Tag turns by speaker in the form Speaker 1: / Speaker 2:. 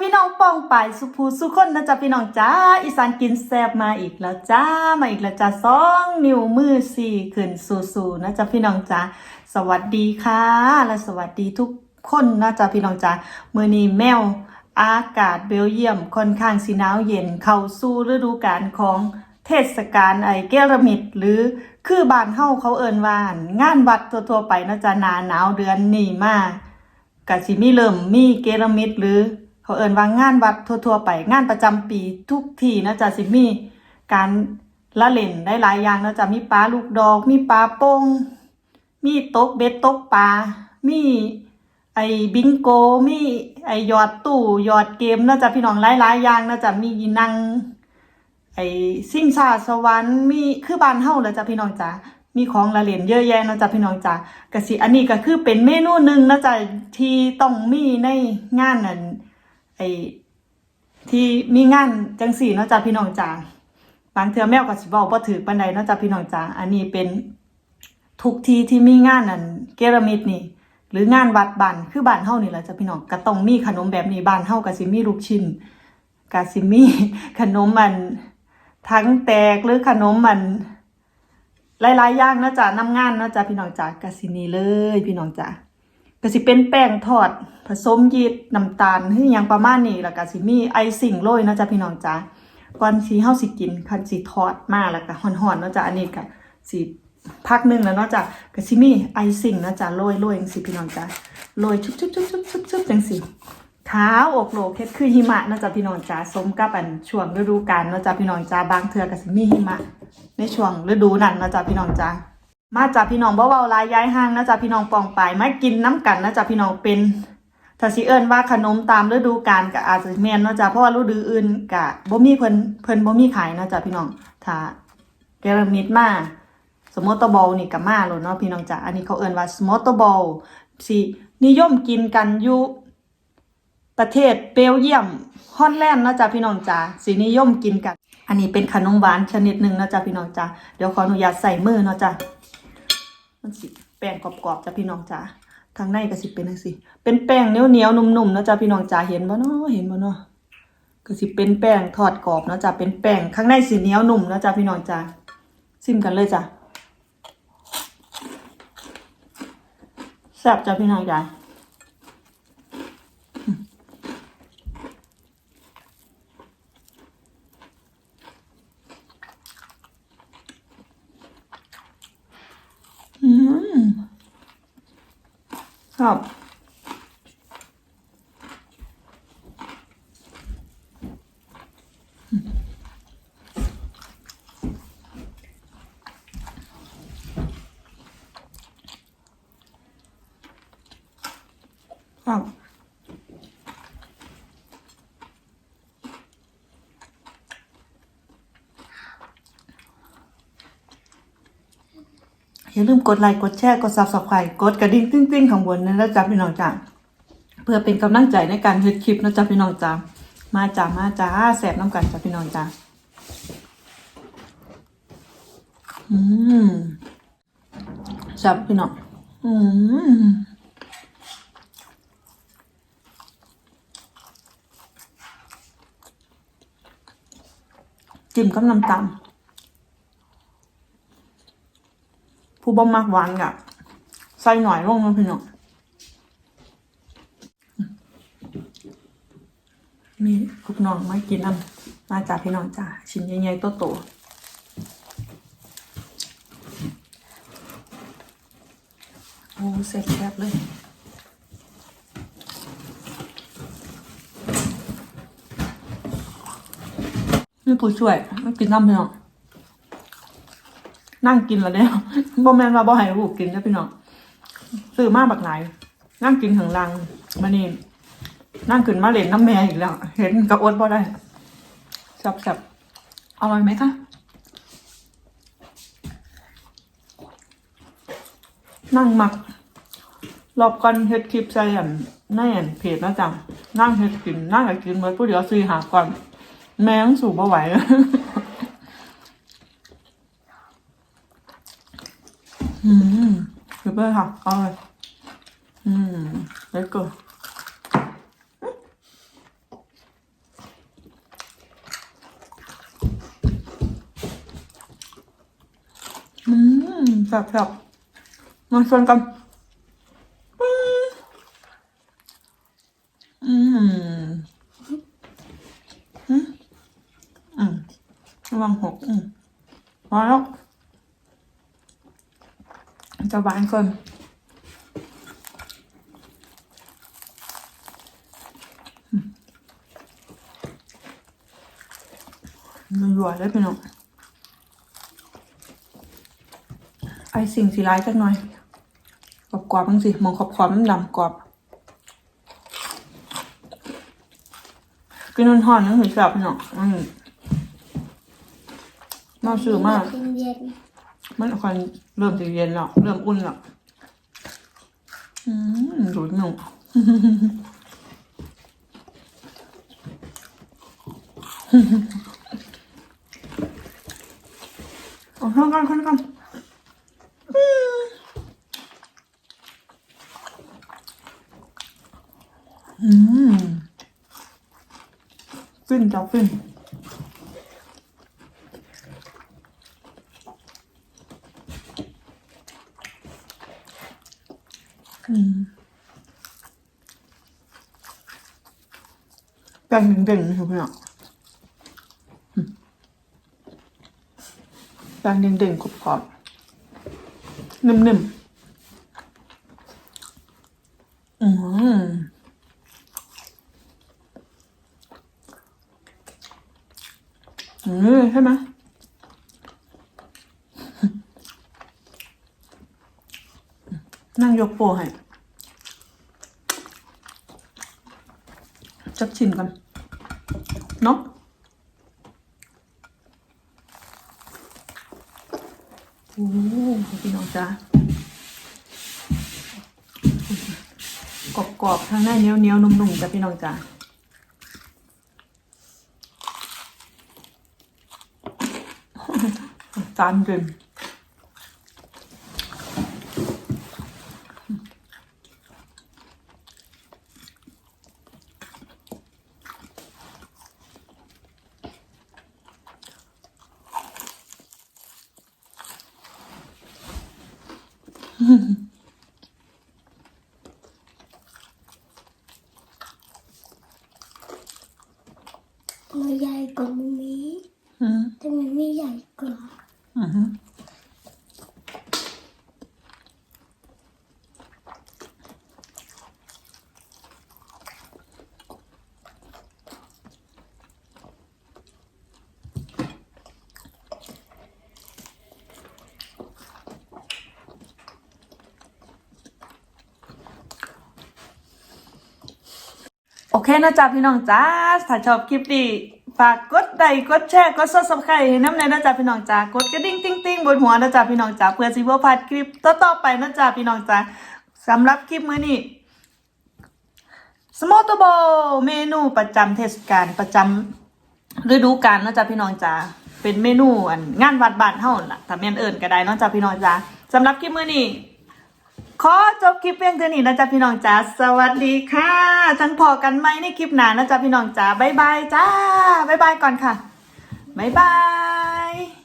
Speaker 1: พี่น้องป้องปายสุภูสุคนนะจ๊ะพี่น้องจ้าอีสานกินแซบมาอีกแล้วจ้ามาอีกแล้วจ้าสองนิ้วมือสี่ขึ้นสู่ๆนะจ๊ะพี่น้องจ้าสวัสดีค่ะ และสวัสดีทุกคนนะจ๊ะพี่น้องจ้ามือนี้แมวอากาศเบลเยียมค่อนข้างสิหนาวเย็นเข้าสู่ฤดูกาลของเทศกาลไอเกลมิดหรือคือบานเฮาเขาเอิ้นว่างานวัดทั่วไปนะจ๊ะนาหนาวเดือนนี้มากกสิมีเริ่มมีเกรมิดหรือ เขาเอ่นว่างงานวัดทั่ว ๆ ไปงานประจำปีทุกทีนะจ๊ะสิมีการละเล่นได้หลายอย่างนะจ๊ะมีปลาลูกดอก มีปลาโป่งมีตกเบ็ดตกปลา มีไอ้บิงโกมีไอ้หยอดตู้หยอดเกมนะจ๊ะพี่น้องหลายๆอย่างนะจ๊ะมีนั่งไอ้ซิ่งซาสวรรค์มีคือบ้านเฮาแล้วจ้ะพี่น้องจ๋ามีของละเล่นเยอะแยะนะจ๊ะพี่น้องจ๋ากะสิอันนี้ก็คือเป็นเมนูหนึ่งนะจ๊ะที่ต้องมีในงานนั่น ไอที่มีงานจังสี่เนาะจ๊ะพี่น้องจ๋าบางเทือแมวก็สิบอกบ่ถือปานใดเนาะจ๊ะพี่น้องจ๋าอันนี้เป็นทุกทีที่มีงานนั่นเกรามิดนี่ หรืองานวัดบ้านคือบ้านเฮานี่แหละจ้ะพี่น้องก็ต้องมีขนมแบบนี้บ้านเฮาก็สิมีลูกชิ้นก็สิมีขนมมันทั้งแตกหรือขนมมันหลายๆอย่างนะจ๊ะน้ำงานนะจ๊ะพี่น้องจ๋ากะสินีเลย พี่น้องจ๋า กะสิเป็นแป้งทอด ผสมยีสต์น้ำตาลคือยังประมาณนี้แล้วก็สิมีไอสิ่งโรยนะจ๊ะพี่น้องจ๋าก่อนสิเฮาสิกินคันสิทอดมาแล้วก็ห่อนๆเนาะจ๊ะอันนี้ก็สิพักหนึงแล้วเนาะจ๊ะก็สิมีไอสิ่งนะจ๊ะโรยๆจังซี่พี่น้องจ๋าโรยชุบๆๆๆๆจังซี่ขาวอกโลเฮ็ดคือหิมะนะจ๊ะพี่น้องจ๋าสมกับอันช่วงฤดูกาลนะจ๊ะพี่น้องจ๋าบางเทือก็สิมีหิมะในช่วงฤดูนั้นนะจ๊ะพี่น้องจ้า มาจากพี่น้องเบ่เว้าลายย้ายห้างนะจ๊ะพี่น้องปองไปายมากินน้ำกันนะจ๊ะพี่น้องเป็นถ้าสิเอิ้นว่าขนมตามฤดูกาลก็อาจจะแมนเนาะจ๊ะเพราะว่าฤดูอื่นก็บ่มีเพิ่นเพิ่นบ่มีขายนะจ๊ะพี่น้องถ้าเกรมิดมาสมมติตบอลนี่ก็มาโลดเนาะพี่น้องจ้ะอันนี้เขาเอิ้นว่าสมอตบอลสินิยมกินกันอยู่ประเทศเบลเยียมฮอลแลนด์นาะจ๊ะพี่น้องจ้าสินิยมกินกัน อันนี้เป็นขนมหวานชนิดหนึ่งนะจ๊ะพี่น้องจ้าเดี๋ยวขออนุญาตใส่มือเนาะจ้ะ มันสิแป้งกรอบๆจ้ะพี่น้องจ้าข้างในก็สิเป็นจังซี่เป็นแป้งเหนียวๆนุ่มๆเนาะจ้ะพี่น้องจ้าเห็นบ่เนาะเห็นบ่เนาะก็สิเป็นแป้งทอดกรอบเนาะจ้ะเป็นแป้งข้างในสิเหนียวนุ่มเนาะจ้ะพี่น้องจ้าซิมกันเลยจ้ะแซ่บจ้ะพี่น้องจ้า อืม ครับครับ อย่าลืมกดไลค์กดแชร์กด subscribe กดกระดิ่งติ้งๆข้างบนนั่นแล้วจ้ะพี่น้องจ้าเพื่อเป็นกำลังใจในการเฮ็ดคลิปนะจ๊ะพี่น้องจ้ามาจ้ามาจ้าแสบน้ำกันจ้ะพี่น้องจ้าอืมแซ่บพี่น้องอืมจิ้มกับน้ำตาล ผู้บ่มักหวานกะใส่หน่อยลงนะพี่น้องมีลูกน้องมากินน้ำมาจากพี่น้องจ้าชิ้นใหญ่ๆโตๆโอ้เสร็จแซ่บเลยนี่ผู้ช่วยไมากินน้ำพี่น้อง นั่งกินแล้วเนี่ยบ่แมนว่าบ่ให้ลูกกินจ้ะพี่น้องซื้อมากบักหลาย นั่งกินถึงลังมานี่นั่งขึ้นมาเล่นน้ำแม่อีกแล้ว เห็นกับอดบ่ได้จับจับอร่อยไหมคะนั่งมักรอบก่อนเฮ็ดคลิปใส่อันในอันเพจนะจ๊ะนั่งเฮ็ดกินนั่งกินเมื่อผู้เดียวซื้อหาก่อน แม่งสู่บ่ไหว 왜 하? 아, 음, 내꺼. 음, 자, 자. 맛있다. 음. 음. 음. 이만 먹, 음. 와요? จะหวานเกินอืมมันรวยเลยพี่น้องไอสิ่งสีร้ายจักหน่อยกรอบกรอบบ้างสิมองขอบขอบมันดำกรอบกินนห่อนนั่นถึงกลับเนาะอืมน่าซื้อมาก
Speaker 2: เย็น
Speaker 1: มันค่อยเริ่มจะเย็นแล้วเริ่มอุ่นแล้วอืมดูดหนุ่มเอาข้างกันข้างกันอืมฟินจ้าฟิน แป้งเด้งๆนะครับพี่น้มแป้งเด้งๆกรอบๆนิ่มๆอืมอืมใช่ไหม นั่งยกโปรให้จับชิมกันเนาะโอ้พี่น้องจ้ากรอบๆทางในเนี้ยวเนี้ยวๆนุ่มๆจ้ะพี่น้องจ้าจานเกิน
Speaker 2: มันใหญ่กว่ามันนี้
Speaker 1: อืม
Speaker 2: แต่มันไม่ใหญ่กว่า
Speaker 1: อือ โอเคนะจ๊ะพี่น้องจ้าถ้าชอบคลิปนี้ฝากกดไลค์กดแชร์กดซับสไครต์ให้น้ำในนะจ๊ะพี่น้องจ้ากดกระดิ่งติ้งติ้งบนหัวนะจ๊ะพี่น้องจ้าเพื่อสิบ่พลาดคลิปต่อๆไปนะจ๊ะพี่น้องจ้าสำหรับคลิปมื้อนี้สมอตโบเมนูประจำเทศกาลประจำฤดูกาลนะจ๊ะพี่น้องจ้าเป็นเมนูอันงานวัดบ้านเฮาล่ะถ้าแม่นเอิ้นก็ได้นาะจ๊ะพี่น้องจ้าสำหรับคลิปมื้อนี้ ขอจบคลิปเพียงเท่านี้นะจ๊ะพี่น้องจ๋าสวัสดีค่ะ ทั้งพอกันไหมในคลิปหน้านะจ๊ะพี่น้องจ๋าบ๊ายบายจ้าบ๊ายบายก่อนค่ะบ๊ายบาย